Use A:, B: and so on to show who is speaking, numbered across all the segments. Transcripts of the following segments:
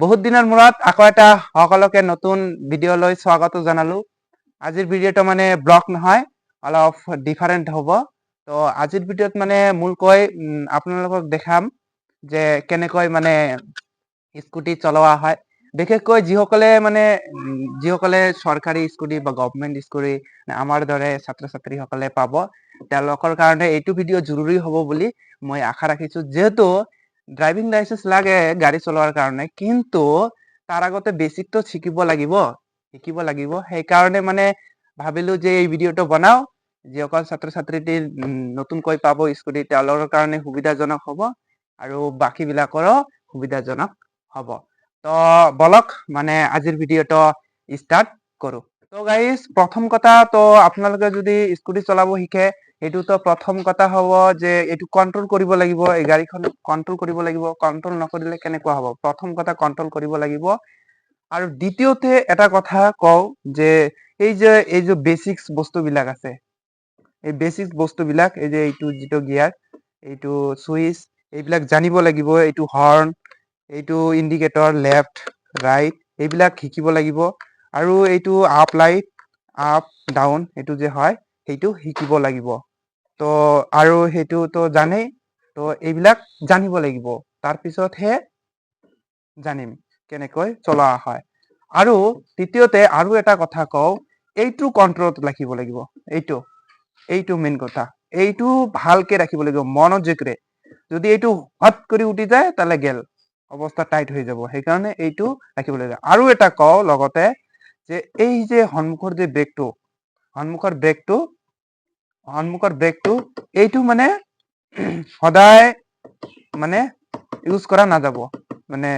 A: বহুত দিনৰ মূৰত আকৌ এটা সকলোকে নতুন ভিডিঅ'লৈ স্বাগত জনালো। আজিৰ ভিডিঅ'টো মানে ব্লগ নহয়, অলপ ডিফাৰেণ্ট হ'ব। তো আজিৰ ভিডিঅ'ত মানে মূলকৈ আপোনালোকক দেখাম যে কেনেকৈ মানে স্কুটি চলোৱা হয়। বিশেষকৈ যিসকলে মানে যিসকলে চৰকাৰী স্কুটি বা গভমেণ্ট স্কুটি আমাৰ দৰে ছাত্ৰ ছাত্ৰীসকলে পাব, তেওঁলোকৰ কাৰণে এইটো ভিডিঅ' জৰুৰী হ'ব বুলি মই আশা ৰাখিছোঁ। যিহেতু ড্ৰাইভিং লাইচেন্স লাগে গাড়ী চলোৱাৰ কাৰণে, কিন্তু তাৰ আগতে বেছিকটো শিকিব লাগিব শিকিব লাগিব। সেইকাৰণে মানে ভাবিলো যে এই ভিডিঅ'টো বনাও যিসকল ছাত্ৰ ছাত্ৰী নতুনকৈ পাব স্কুটি, তেওঁলোকৰ কাৰণে সুবিধাজনক হ'ব আৰু বাকীবিলাকৰো সুবিধাজনক হ'ব। তো, বলক মানে আজিৰ ভিডিঅ'টো ষ্টাৰ্ট কৰোঁ। তো গাইজ প্ৰথম কথা, তো, আপোনালোকে যদি স্কুটি চলাব শিকে এইটোতো প্ৰথম কথা হ'ব যে এইটো কণ্ট্ৰল কৰিব লাগিব, এই গাড়ীখন কণ্ট্ৰল কৰিব লাগিব কণ্ট্ৰল নকৰিলে কেনেকুৱা হ'ব? প্ৰথম কথা কণ্ট্ৰল কৰিব লাগিব। আৰু দ্বিতীয়তে এটা কথা কওঁ যে এই যে এই যে বেচিক্স বস্তুবিলাক আছে, এই বেচিক্স বস্তুবিলাক, এই যে এইটো যিটো গিয়াৰ এইটো চুইচ এইবিলাক জানিব লাগিব, এইটো হৰ্ণ এইটো ইণ্ডিকেটৰ লেফ্ট ৰাইট এইবিলাক শিকিব লাগিব। আৰু এইটো আপ লাইট আপ ডাউন এইটো যে হয়, সেইটো শিকিব লাগিব। তো আৰু সেইটোতো জানেই। তো এইবিলাক জানিব লাগিব। তাৰপিছতহে জানিম কেনেকৈ চলোৱা হয়। আৰু তৃতীয়তে আৰু এটা কথা কওঁ, এইটো কণ্ট্ৰলত ৰাখিব লাগিব। এইটো এইটো মেইন কথা। এইটো ভালকে ৰাখিব লাগিব মনোযোগেৰে যদি এইটো হট কৰি উঠি যায় তাহলে গেল। অৱস্থা টাইট হৈ যাব। সেইকাৰণে এইটো ৰাখিব লাগিব। আৰু এটা কওঁ লগতে যে, এই যে সন্মুখৰ যে ব্ৰেকটো সন্মুখৰ ব্ৰেকটো সন্মুখৰ ব্ৰেকটো এইটো মানে সদায় মানে ইউজ কৰা নাযাব। মানে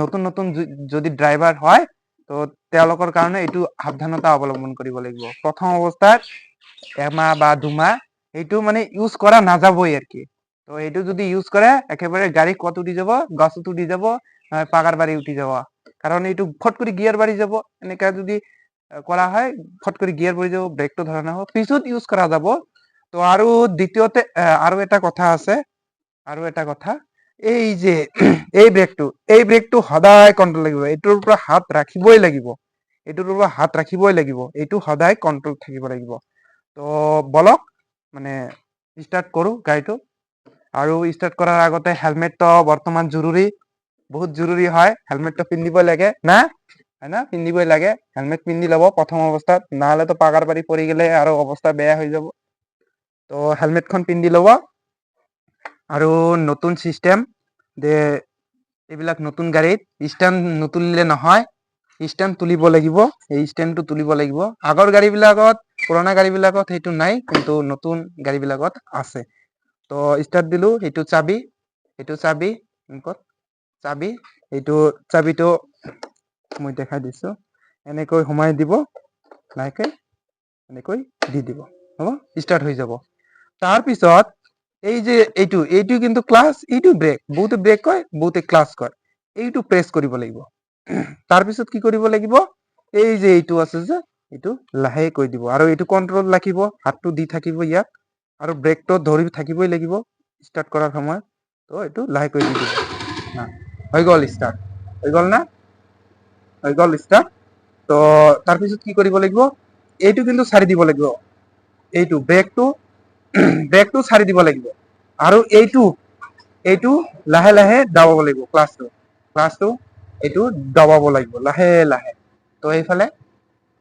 A: নতুন নতুন যদি ড্ৰাইভাৰ হয়, তো তেওঁলোকৰ কাৰণে এইটো সাৱধানতা অৱলম্বন কৰিব লাগিব। প্ৰথম অৱস্থাত এমাহ বা দুমাহ এইটো মানে ইউজ কৰা নাযাবই আর কি। তো এইটো যদি ইউজ কৰে, একেবাৰে গাড়ী কত উঠি যাব, গছত উঠি যাব, নহয় পাকাৰ বাৰী উঠি যাব। কাৰণ এইটো ফট কৰি গিয়াৰ বাঢ়ি যাব। এনেকা যদি কৰা হয়। ফট কৰি গিয়াৰ বাঢ়ি যাব ব্ৰেকটো ধৰা নহ'ব। পিছত ইউজ কৰা যাব। তো আৰু দ্বিতীয়তে আৰু এটা কথা আছে। আৰু এটা কথা। এই যে, এই ব্ৰেকটো এই ব্ৰেকটো সদায় কণ্ট্ৰল লাগিব। এইটোৰ পৰা হাত ৰাখিবই লাগিব। এইটোৰ পৰা হাত ৰাখিবই লাগিব। এইটো সদায় কণ্ট্ৰল থাকিব লাগিব। তো বলক মানে ষ্টাৰ্ট কৰোঁ গাড়ীটো। আৰু ষ্টাৰ্ট কৰাৰ আগতে হেলমেটটো বৰ্তমান জৰুৰী। বহুত জৰুৰী হয়। হেলমেটটো পিন্ধিবই লাগে। না? হয় না পিন্ধিবই লাগে। হেলমেট পিন্ধি ল'ব প্ৰথম অৱস্থাত। নহ'লেতো পাকাৰ পাৰি পৰি গ'লে আৰু অৱস্থা বেয়া হৈ যাব। তো হেলমেটখন পিন্ধি ল'ব। আৰু নতুন চিষ্টেম যে এইবিলাক নতুন গাড়ীত ষ্টেণ্ড নুতুলিলে নহয় ষ্টেণ্ড তুলিব লাগিব। এই ষ্টেণ্ডটো তুলিব লাগিব। আগৰ গাড়ীবিলাকত, পুৰণা গাড়ীবিলাকত সেইটো নাই, কিন্তু নতুন গাড়ীবিলাকত আছে। তো ষ্টাৰ্ট দিলোঁ, সেইটো চাবি সেইটো চাবি, ক'ত? চাবি, এইটো চাবিটো মই দেখাই দিছোঁ। এনেকৈ সোমাই দিব, লাহেকৈ এনেকৈ দি দিব, হ'ব? ষ্টাৰ্ট হৈ যাব। তাৰপিছত এই যে এইটো এইটো কিন্তু ক্লাছ এইটো ব্ৰেক বহুতে ব্ৰেক কয়, বহুতে ক্লাছ কয়। এইটো প্ৰেছ কৰিব লাগিব। তাৰপিছত কি কৰিব লাগিব? এই যে এইটো আছে যে, এইটো লাহে কৈ দিব। আৰু এইটো কণ্ট্ৰল ৰাখিব, হাতটো দি থাকিব ইয়াত। আৰু ব্ৰেকটো ধৰি থাকিবই লাগিব ষ্টাৰ্ট কৰাৰ সময়ত। তো এইটো লাহেকৈ দি দিব। হৈ গ'ল ষ্টাৰ্ট হৈ গ'ল না? গ'ল ষ্টাৰ্ট তো তাৰপিছত কি কৰিব লাগিব? এইটো কিন্তু চাৰি দিব লাগিব। এইটো ব্ৰেকটো ব্ৰেকটো চাৰি দিব লাগিব। আৰু এইটো এইটো লাহে লাহে দাবাব লাগিব ক্লাছটো ক্লাছটো এইটো দবাব লাগিব, লাহে লাহে। তো এইফালে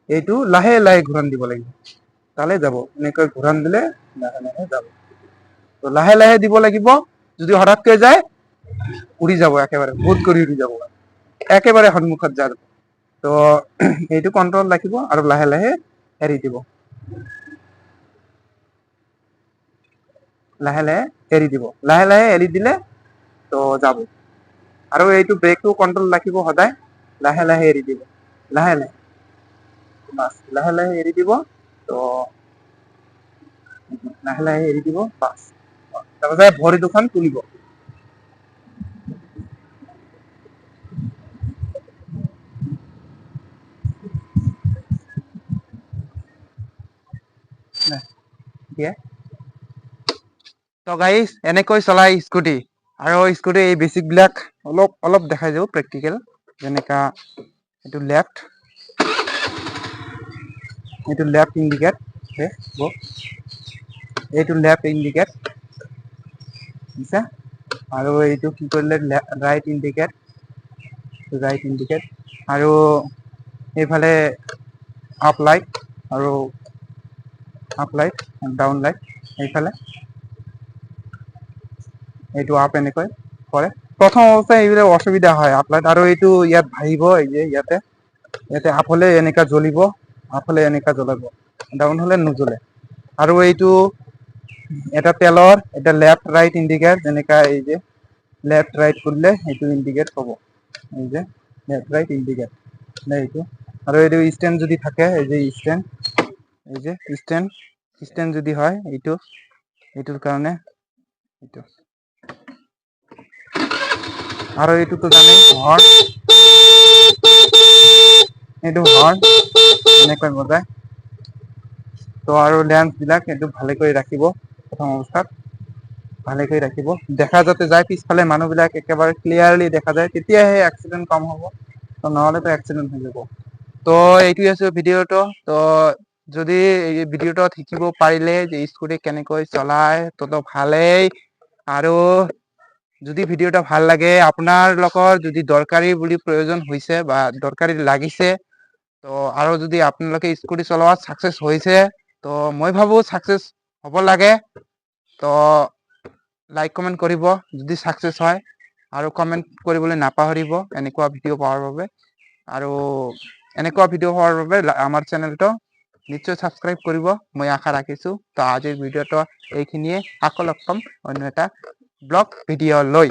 A: এইটো লাহে লাহে ঘূৰাণ দিব লাগিব। তালে যাব। এনেকৈ ঘূৰাণ দিলে লাহে লাহে যাব। তো লাহে লাহে দিব লাগিব। যদি হঠাৎকৈ যায়, উৰি যাব একেবাৰে বহুত কৰি উৰি যাব। একেবাৰে সন্মুখত যাব তো এইটো কণ্ট্ৰল ৰাখিব আৰু লাহে লাহে এৰি দিব। লাহে লাহে এৰি দিব। লাহে লাহে এৰি দিলে তো যাব। আৰু এইটো ব্ৰেকটো কণ্ট্ৰল ৰাখিব সদায়। লাহে লাহে এৰি দিব। লাহে লাহে। বাছ, লাহে লাহে এৰি দিব তো লাহে লাহে এৰি দিব। বাছ। তাৰপাছত ভৰি দুখন তুলিব। এতিয়া তো গাইজ এনেকৈ চলাই স্কুটি। আৰু স্কুটি, এই বেছিকবিলাক অলপ অলপ দেখাই যাওঁ প্ৰেক্টিকেল যেনেকা এইটো লেফ্ট এইটো লেফ্ট ইণ্ডিকেট এইটো লেফ্ট ইণ্ডিকেট বুজিছা? আৰু এইটো কি কৰিলে ৰাইট ইণ্ডিকেট ৰাইট ইণ্ডিকেট আৰু এইফালে আপ লাইট আৰু আপ লাইট ডাউন লাইট এইফালে এইটো আপ এনেকৈ কৰে প্ৰথম অৱস্থাত এইবিলাক অসুবিধা হয় আপ লাইট আৰু এইটো ইয়াত ভাঙিব এই যে ইয়াতে। ইয়াতে আপ হলে এনেকা জ্বলিব আপ হলে এনেকা জ্বলাব ডাউন হলে নুজ্বলে। আৰু এইটো এটা তেলৰ, এটা লেফ্ট ৰাইট ইণ্ডিকেট যেনেকা এই যে লেফ্ট ৰাইট কৰিলে এইটো ইণ্ডিকেট হ'ব। এই যে লেফ্ট ৰাইট ইণ্ডিকেট এইটো। আৰু এইটো ষ্টেণ্ড যদি থাকে, এই যে ষ্টেণ্ড এই যে ষ্টেণ্ড ষ্টেণ্ড যদি হয় এইটো, এইটোৰ কাৰণে এইটো। আৰু এইটোতো জানেই হৰ্ণ এইটো হৰ্ণ এনেকৈ বজায়। তো আৰু লেন্স বিলাক এইটো ভালে কৰি ৰাখিব, প্ৰথম অৱস্থাত। ভালে কৰি ৰাখিব। দেখা যাতে যায়, পিছফালে মানুহবিলাক একেবাৰে ক্লিয়াৰলি দেখা যায়, তেতিয়াহে এক্সিডেণ্ট কম হ'ব। তো নহ'লেতো এক্সিডেণ্ট হৈ যাব। তো এইটোৱে আছিল ভিডিঅ'টো তো যদি এই ভিডিঅ'টোত শিকিব পাৰিলে যে স্কুটি কেনেকৈ চলায়, ততো ভালেই। আৰু যদি ভিডিঅ'টা ভালো লাগে, আপোনাৰ লগৰ যদি দৰকাৰী বুলি প্ৰয়োজন হৈছে বা দৰকাৰী লাগিছে, তো আৰু যদি আপোনালোকে স্কুটি চলোৱাত ছাকচেছ হৈছে, তো মই ভাবোঁ ছাকচেছ হ'ব লাগে। তো লাইক কমেণ্ট কৰিব যদি ছাকচেছ হয়। আৰু কমেণ্ট কৰিবলৈ নাপাহৰিব এনেকুৱা ভিডিঅ' পোৱাৰ বাবে। আৰু এনেকুৱা ভিডিঅ' হোৱাৰ বাবে আমাৰ চেনেলটো নিশ্চয় ছাবস্ক্ৰাইব কৰিব, মই আশা ৰাখিছোঁ। তো আজিৰ ভিডিঅ'টো এইখিনিয়ে। আকৌ লগ পাম অন্য এটা ব্লগ ভিডিঅ' লৈ।